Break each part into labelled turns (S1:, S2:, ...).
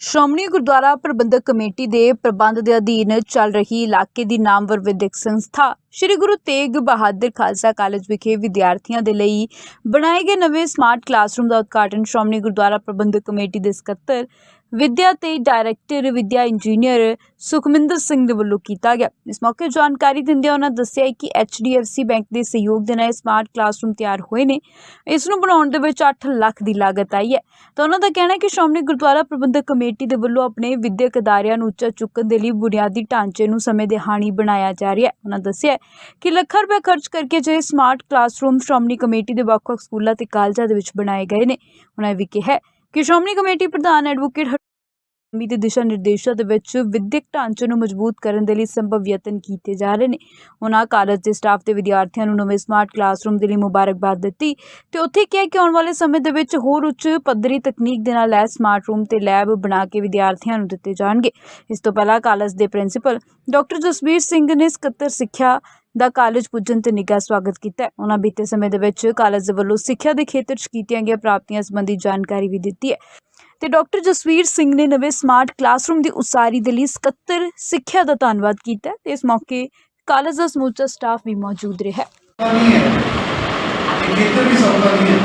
S1: ਸ਼੍ਰੋਮਣੀ ਗੁਰਦੁਆਰਾ ਪ੍ਰਬੰਧਕ committee ਦੇ ਪ੍ਰਬੰਧ ਦੇ ਅਧੀਨ ਚੱਲ ਰਹੀ ਇਲਾਕੇ ਦੀ ਨਾਮਵਰ ਵਿਦਿਅਕ ਸੰਸਥਾ ਸ੍ਰੀ ਗੁਰੂ ਤੇਗ ਬਹਾਦਰ ਖਾਲਸਾ ਕਾਲਜ ਵਿਖੇ ਵਿਦਿਆਰਥੀਆਂ ਦੇ ਲਈ ਬਣਾਏ ਗਏ ਨਵੇਂ ਸਮਾਰਟ ਕਲਾਸਰੂਮ ਦਾ ਉਦਘਾਟਨ ਸ਼੍ਰੋਮਣੀ ਗੁਰਦੁਆਰਾ ਪ੍ਰਬੰਧਕ ਕਮੇਟੀ ਦੇ ਸਕੱਤਰ ਵਿੱਦਿਆ ਤੇ ਡਾਇਰੈਕਟਰ ਵਿੱਦਿਆ ਇੰਜੀਨੀਅਰ ਸੁਖਮਿੰਦਰ ਸਿੰਘ ਦੇ ਵੱਲੋਂ ਕੀਤਾ ਗਿਆ। ਇਸ ਮੌਕੇ ਜਾਣਕਾਰੀ ਦਿੰਦਿਆਂ ਉਹਨਾਂ ਦੱਸਿਆ ਕਿ HDFC ਬੈਂਕ ਦੇ ਸਹਿਯੋਗ ਦੇ ਨਾਲ ਇਹ ਸਮਾਰਟ ਕਲਾਸਰੂਮ ਤਿਆਰ ਹੋਏ ਨੇ। ਇਸ ਨੂੰ ਬਣਾਉਣ ਦੇ ਵਿੱਚ 8 ਲੱਖ ਦੀ ਲਾਗਤ ਆਈ ਹੈ। ਤਾਂ ਉਹਨਾਂ ਦਾ ਕਹਿਣਾ ਹੈ ਕਿ ਸ਼੍ਰੋਮਣੀ ਗੁਰਦੁਆਰਾ ਪ੍ਰਬੰਧਕ ਕਮੇਟੀ ਦੇ ਵੱਲੋਂ ਆਪਣੇ ਵਿੱਦਿਅਕ ਅਦਾਰਿਆਂ ਨੂੰ ਉੱਚਾ ਚੁੱਕਣ ਦੇ ਲਈ ਬੁਨਿਆਦੀ ਢਾਂਚੇ ਨੂੰ ਸਮੇਂ ਦੇ ਹਾਣੀ ਬਣਾਇਆ ਜਾ ਰਿਹਾ ਹੈ। ਉਹਨਾਂ ਦੱਸਿਆ ਕਿ ਲੱਖਾਂ ਰੁਪਏ ਖਰਚ ਕਰਕੇ ਜਿਹੜੇ ਸਮਾਰਟ ਕਲਾਸਰੂਮ ਸ਼੍ਰੋਮਣੀ ਕਮੇਟੀ ਦੇ ਵੱਖ-ਵੱਖ ਸਕੂਲਾਂ ਤੇ ਕਾਲਜਾਂ ਦੇ ਵਿੱਚ ਬਣਾਏ ਗਏ ਨੇ। ਉਹਨਾਂ ਇਹ ਵੀ ਕਿਹਾ ਕਿ ਸ਼੍ਰੋਮਣੀ ਕਮੇਟੀ ਪ੍ਰਧਾਨ ਐਡਵੋਕੇਟ ਹਰਮੀ ਦੇ ਦਿਸ਼ਾ ਨਿਰਦੇਸ਼ਾਂ ਦੇ ਵਿੱਚ ਵਿਦਿਅਕ ਢਾਂਚੇ ਨੂੰ ਮਜ਼ਬੂਤ ਕਰਨ ਦੇ ਲਈ ਸੰਭਵ ਯਤਨ ਕੀਤੇ ਜਾ ਰਹੇ ਨੇ। ਉਹਨਾਂ ਕਾਲਜ ਦੇ ਸਟਾਫ ਤੇ ਵਿਦਿਆਰਥੀਆਂ ਨੂੰ ਨਵੇਂ ਸਮਾਰਟ ਕਲਾਸਰੂਮ ਦੇ ਲਈ ਮੁਬਾਰਕਬਾਦ ਦਿੱਤੀ ਤੇ ਉੱਥੇ ਕਿਹਾ ਕਿ ਆਉਣ ਵਾਲੇ ਸਮੇਂ ਦੇ ਵਿੱਚ ਹੋਰ ਉੱਚ ਪੱਧਰੀ ਤਕਨੀਕ ਦੇ ਨਾਲ ਲੈਸ ਸਮਾਰਟ ਰੂਮ ਤੇ ਲੈਬ ਬਣਾ ਕੇ ਵਿਦਿਆਰਥੀਆਂ ਨੂੰ ਦਿੱਤੇ ਜਾਣਗੇ। ਇਸ ਤੋਂ ਪਹਿਲਾਂ ਕਾਲਜ ਦੇ ਪ੍ਰਿੰਸੀਪਲ ਡਾਕਟਰ ਜਸਬੀਰ ਸਿੰਘ ਨੇ ਸਕੱਤਰ ਸਿੱਖਿਆ ਦਾ ਕਾਲਜ ਪੁੱਜਣ ਤੇ ਨਿੱਘਾ ਸਵਾਗਤ ਕੀਤਾ ਹੈ। ਉਹਨਾਂ ਬੀਤੇ ਸਮੇਂ ਦੇ ਵਿੱਚ ਕਾਲਜ ਦੇ ਵੱਲੋਂ ਸਿੱਖਿਆ ਦੇ ਖੇਤਰ 'ਚ ਕੀਤੀਆਂ ਗਈਆਂ ਪ੍ਰਾਪਤੀਆਂ ਸੰਬੰਧੀ ਜਾਣਕਾਰੀ ਵੀ ਦਿੱਤੀ ਹੈ। ਤੇ ਡਾਕਟਰ ਜਸਵੀਰ ਸਿੰਘ ਨੇ ਨਵੇਂ ਸਮਾਰਟ ਕਲਾਸਰੂਮ ਦੀ ਉਸਾਰੀ ਦੇ ਲਈ ਸਕੱਤਰ ਸਿੱਖਿਆ ਦਾ ਧੰਨਵਾਦ ਕੀਤਾ ਤੇ ਇਸ ਮੌਕੇ ਕਾਲਜ ਦਾ ਸਮੁੱਚਾ ਸਟਾਫ ਵੀ ਮੌਜੂਦ ਰਿਹਾ।
S2: ਖੇਤਰ ਵੀ ਸੌਦਾ ਨਹੀਂ ਹੈ।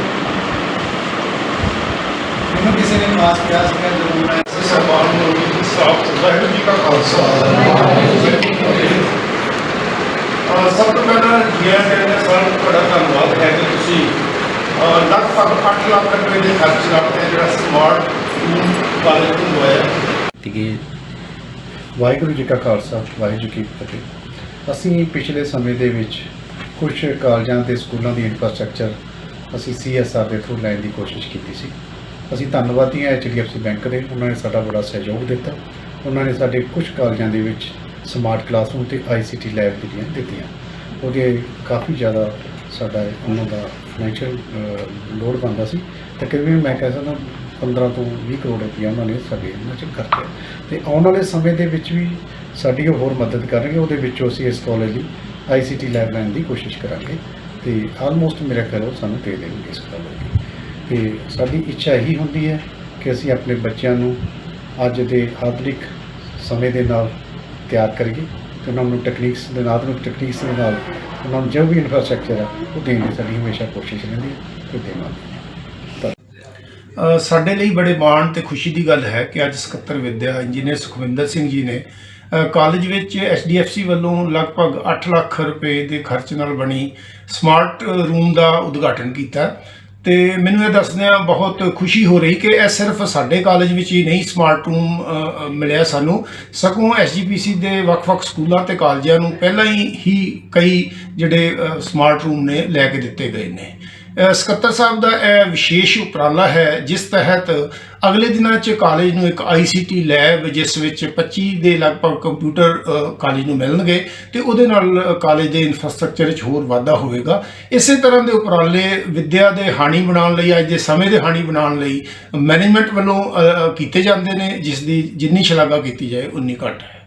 S2: ਮੈਨੂੰ ਕਿਸੇ ਨੇ ਖਾਸ ਕਿਹਾ ਸੀਗਾ ਜਦੋਂ ਮੈਂ
S3: ਸਨਮਾਨ ਨੂੰ ਸਾਫ਼ ਵਾਹਿਗੁਰੂ ਜੀ ਕਾ ਖਾਲਸਾ। ਪਹਿਲਾਂ ਜੀਆ ਕਹਿੰਦੇ ਤੁਹਾਡਾ ਧੰਨਵਾਦ ਹੈ ਕਿ ਤੁਸੀਂ ਲਗਭਗ 8 ਲੱਖ ਰੁਪਏ ਦੇ ਖਰਚ ਨਾਲ ਤੇ ਜਿਹੜਾ ਸਮਾਰਟ ਰੂਮ ਕਾਲਜ ਨੂੰ ਲਵਾਇਆ।
S4: ਕਿ
S5: ਵਾਹਿਗੁਰੂ ਜੀ ਕਾ ਖਾਲਸਾ, ਵਾਹਿਗੁਰੂ ਜੀ ਕੀ ਫਤਿਹ। ਅਸੀਂ ਪਿਛਲੇ ਸਮੇਂ ਦੇ ਵਿੱਚ ਕੁਝ ਕਾਲਜਾਂ ਤੇ ਸਕੂਲਾਂ ਦੀ ਇਨਫਰਾਸਟ੍ਰਕਚਰ ਅਸੀਂ ਸੀਐਸਆਰ ਦੇ ਥਰੂ ਲੈਣ ਦੀ ਕੋਸ਼ਿਸ਼ ਕੀਤੀ ਸੀ। ਅਸੀਂ ਧੰਨਵਾਦੀ ਹਾਂ ਐਚਡੀਐਫਸੀ ਬੈਂਕ ਦੇ, ਉਹਨਾਂ ਨੇ ਸਾਡਾ ਬੜਾ ਸਹਿਯੋਗ ਦਿੱਤਾ। ਉਹਨਾਂ ਨੇ ਸਾਡੇ ਕੁਝ ਕਾਲਜਾਂ ਦੇ ਵਿੱਚ ਸਮਾਰਟ ਕਲਾਸਰੂਮ ਤੇ ਆਈਸੀਟੀ ਲੈਬ ਜਿਹੜੀਆਂ ਦਿੱਤੀਆਂ। ਉਹਦੇ ਕਾਫੀ ਜ਼ਿਆਦਾ ਸਾਡਾ ਉਹਨਾਂ ਦਾ ਫਾਈਨੈਂਸ਼ੀਅਲ ਲੋਡ ਬਣਦਾ ਸੀ। ਤਕਰੀਬਨ ਮੈਂ ਕਹਿ ਸਕਦਾ 15 ਤੋਂ 20 ਕਰੋੜ ਰੁਪਏ ਉਹਨਾਂ ਨੇ ਸਾਡੇ ਇਹਨਾਂ 'ਚ ਖਰਚਿਆ। ਤੇ ਆਉਣ ਵਾਲੇ ਸਮੇਂ ਦੇ ਵਿੱਚ ਵੀ ਸਾਡੀ ਉਹ ਹੋਰ ਮਦਦ ਕਰਨਗੇ, ਉਹਦੇ ਵਿੱਚੋਂ ਅਸੀਂ ਇਸ ਕਾਲਜ ਲਈ ਆਈਸੀਟੀ ਲੈਬ ਲੈਣ ਦੀ ਕੋਸ਼ਿਸ਼ ਕਰਾਂਗੇ ਤੇ ਆਲਮੋਸਟ ਮੇਰਾ ਖਿਆਲ ਉਹ ਸਾਨੂੰ ਦੇ ਦੇਣਗੇ ਇਸ ਕਾਲਜ ਦੀ ਤੇ ਸਾਡੀ ਇੱਛਾ ਇਹੀ ਹੁੰਦੀ ਹੈ ਕਿ ਅਸੀਂ ਆਪਣੇ ਬੱਚਿਆਂ ਨੂੰ ਅੱਜ ਦੇ ਆਧੁਨਿਕ ਸਮੇਂ ਦੇ ਨਾਲ ਤਿਆਰ ਕਰੀਏ ਤੇ ਉਹਨਾਂ ਨੂੰ ਟੈਕਨੀਕਸ ਦੇ ਨਾਲ, ਆਧੁਨਿਕ ਟੈਕਨੀਕਸ ਦੇ ਨਾਲ ਉਹਨਾਂ ਜੋ ਵੀ ਇਨਫਰਾਸਟ੍ਰਕਚਰ ਹੈ ਉਹ ਦੇਣ ਦੀ ਸਾਡੀ ਹਮੇਸ਼ਾ ਕੋਸ਼ਿਸ਼ ਰਹਿੰਦੀ ਹੈ ਤੇ ਦੇਵਾਂਗੇ।
S3: ਅ, ਸਾਡੇ ਲਈ ਬੜੇ ਮਾਣ ਤੇ ਖੁਸ਼ੀ ਦੀ ਗੱਲ ਹੈ ਕਿ ਅੱਜ ਸਕੱਤਰ ਵਿੱਦਿਆ ਇੰਜੀਨੀਅਰ ਸੁਖਵਿੰਦਰ ਸਿੰਘ ਜੀ ਨੇ ਅ, ਕਾਲਜ ਵਿੱਚ ਐਸਡੀਐਫਸੀ ਵੱਲੋਂ ਲਗਭਗ 8 ਲੱਖ ਰੁਪਏ ਦੇ ਖਰਚ ਨਾਲ ਬਣੀ ਸਮਾਰਟ ਰੂਮ ਦਾ ਉਦਘਾਟਨ ਕੀਤਾ। ਤੇ ਮੈਨੂੰ ਇਹ ਦੱਸਦਿਆਂ ਬਹੁਤ ਖੁਸ਼ੀ ਹੋ ਰਹੀ ਕਿ ਇਹ ਸਿਰਫ ਸਾਡੇ ਕਾਲਜ ਵਿੱਚ ਹੀ ਨਹੀਂ ਸਮਾਰਟ ਰੂਮ ਮਿਲਿਆ ਸਾਨੂੰ। ਸਗੋਂ ਐਸਜੀਪੀਸੀ ਦੇ ਵੱਖ-ਵੱਖ ਸਕੂਲਾਂ ਤੇ ਕਾਲਜਾਂ ਨੂੰ ਪਹਿਲਾਂ ਹੀ ਹੀ ਕਈ ਜਿਹੜੇ ਸਮਾਰਟ ਰੂਮ ਨੇ ਲੈ ਕੇ ਦਿੱਤੇ ਗਏ ਨੇ। ਸਕੱਤਰ ਸਾਹਿਬ ਦਾ ਇਹ ਵਿਸ਼ੇਸ਼ ਉਪਰਾਲਾ ਹੈ, ਜਿਸ ਤਹਿਤ ਅਗਲੇ ਦਿਨਾਂ 'ਚ ਕਾਲਜ ਨੂੰ ਇੱਕ ਆਈਸੀਟੀ ਲੈਬ ਜਿਸ ਵਿੱਚ 25 ਦੇ ਲਗਭਗ ਕੰਪਿਊਟਰ ਕਾਲਜ ਨੂੰ ਮਿਲਣਗੇ ਤੇ ਉਹਦੇ ਨਾਲ ਕਾਲਜ ਦੇ ਇਨਫਰਾਸਟ੍ਰਕਚਰ 'ਚ ਹੋਰ ਵਾਧਾ ਹੋਵੇਗਾ। ਇਸੇ ਤਰ੍ਹਾਂ ਦੇ ਉਪਰਾਲੇ ਵਿੱਦਿਆ ਦੇ ਹਾਣੀ ਬਣਾਉਣ ਲਈ, ਅੱਜ ਦੇ ਸਮੇਂ ਦੇ ਹਾਣੀ ਬਣਾਉਣ ਲਈ ਮੈਨੇਜਮੈਂਟ ਵੱਲੋਂ ਕੀਤੇ ਜਾਂਦੇ ਨੇ, ਜਿਸ ਦੀ ਜਿੰਨੀ ਸ਼ਲਾਘਾ ਕੀਤੀ ਜਾਏ, ਉਨੀ ਘੱਟ ਹੈ।